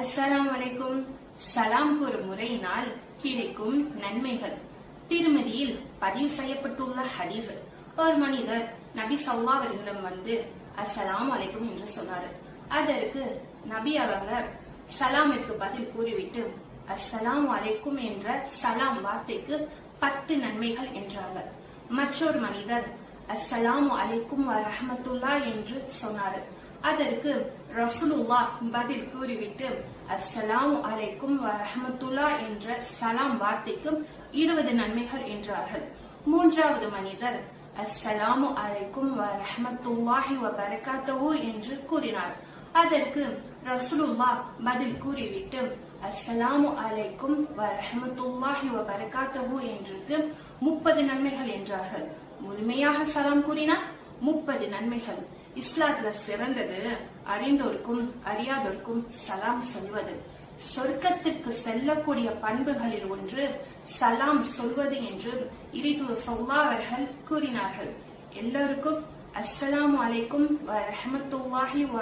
அஸ்ஸலாம் வலைக்கும் சலாம் கூறும் முறையினால் கிடைக்கும் நன்மைகள். திருமதியில் பதிவு செய்யப்பட்டுள்ள ஹதீஸ். ஒரு மனிதர் நபி சல்லா அவர்களிடம் வந்து அஸ்ஸலாம் வலைக்கும் என்று சொன்னார். அதற்கு நபி அவங்க சலாமிற்கு பதில் கூறிவிட்டு அஸ்ஸலாம் வலைக்கும் என்ற சலாம் வார்த்தைக்கு பத்து நன்மைகள் என்றார்கள். மற்றொரு மனிதர் அஸ்ஸலாமு அலைக்கும் வரஹமத்துல்லா என்று சொன்னார். அதற்கு ரசூலுல்லா பதில் கூறிவிட்டு அஸ்ஸலாமு அலைக்கும் வரஹமத்துல்லா என்ற சலாம் வார்த்தைக்கு இருபது நன்மைகள் என்றார்கள். மூன்றாவது மனிதர் அஸ்ஸலாமு அலைக்கும் வரஹமத்துல்லாஹி வபரகாத்துஹு என்று கூறினார். அதற்கு ரசூலுல்லா பதில் கூறிவிட்டு அஸ்ஸலாமு அலைக்கும் வரஹமத்துல்லாஹி வபரகாத்துஹு என்றுக்கு முப்பது நன்மைகள் என்றார்கள். முழுமையாக சலாம் கூறினார் முப்பது நன்மைகள். இஸ்லாத்துல சிறந்தது அறிந்தோருக்கும் அறியாதோருக்கும் சலாம் சொல்வது. சொர்க்கத்திற்கு செல்லக்கூடிய பண்புகளில் ஒன்று சலாம் சொல்வது என்று இரிது சொல்லாவர்கள் கூறினார்கள். எல்லோருக்கும் அஸ்ஸலாம் அலைக்கும் வ வ